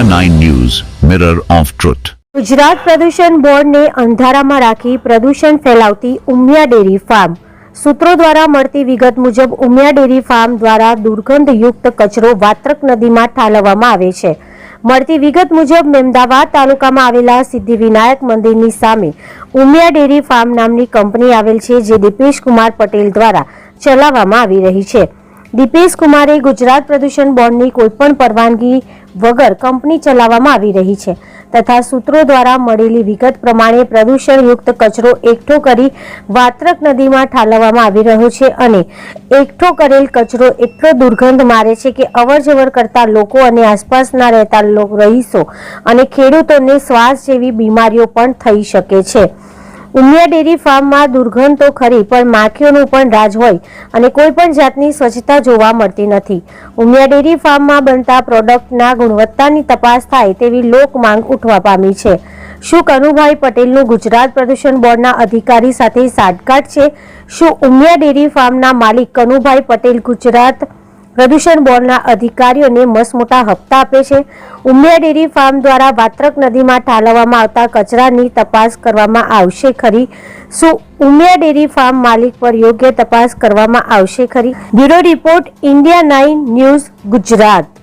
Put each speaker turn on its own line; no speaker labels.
India 9 News, Mirror of Truth.
Gujarat પ્રદૂષણ બોર્ડને અંધારામાં રાખી પ્રદૂષણ ફેલાવતી ઉમિયા ડેરી ફાર્મ. સૂત્રો દ્વારા મળતી વિગત મુજબ ઉમિયા ડેરી ફાર્મ દ્વારા દુર્ગંધયુક્ત કચરો વાત્રક નદીમાં ઠાલવવામાં આવે છે. મળતી વિગત મુજબ મેમદાવાદ તાલુકામાં આવેલા સિદ્ધિવિનાયક મંદિરની સામે ઉમિયા ડેરી ફાર્મ નામની કંપની આવેલ છે જે દીપેશ કુમાર પટેલ દ્વારા ચલાવવામાં આવી રહી છે. દીપેશ કુમારે ગુજરાત પ્રદૂષણ બોર્ડની કોઈપણ પરવાનગી વગર કંપની ચલાવવામાં આવી રહી છે તથા સૂત્રો દ્વારા મળેલી વિગત પ્રમાણે પ્રદૂષણયુક્ત કચરો એકઠો કરી વાત્રક નદીમાં ઠાલવવામાં આવી રહ્યો છે અને એકઠો કરેલ કચરો એટલો દુર્ગંધ મારે છે કે અવરજવર કરતા લોકો અને આસપાસના રહેતા રહીશો અને ખેડૂતોને શ્વાસ જેવી બીમારીઓ પણ થઈ શકે છે. ઉમિયા ડેરી ફાર્મમાં દુર્ગંધ તો ખરી, પણ માખીઓનું પણ રાજ હોય અને કોઈ પણ જાતની સ્વચ્છતા જોવા મળતી નથી. ઉમિયા ડેરી ફાર્મમાં બનતા પ્રોડક્ટના ગુણવત્તાની તપાસ થાય તેવી લોક માંગ ઉઠવા પામી છે. શું કનુભાઈ પટેલનું ગુજરાત પ્રદૂષણ બોર્ડના અધિકારી સાથે સાટગાંઠ છે? શું ઉમિયા ડેરી ફાર્મના માલિક કનુભાઈ પટેલ ગુજરાત પ્રદૂષણ બોર્ડના અધિકારીઓને મસમોટા હપ્તા આપે છે. ઉમિયા ડેરી ફાર્મ દ્વારા વાત્રક નદીમાં ઠાલવવામાં આવતા કચરાની તપાસ કરવામાં આવશે ખરી. શું ઉમિયા ડેરી ફાર્મ માલિક પર યોગ્ય તપાસ કરવામાં આવશે ખરી? Bureau report, India nine news, Gujarat.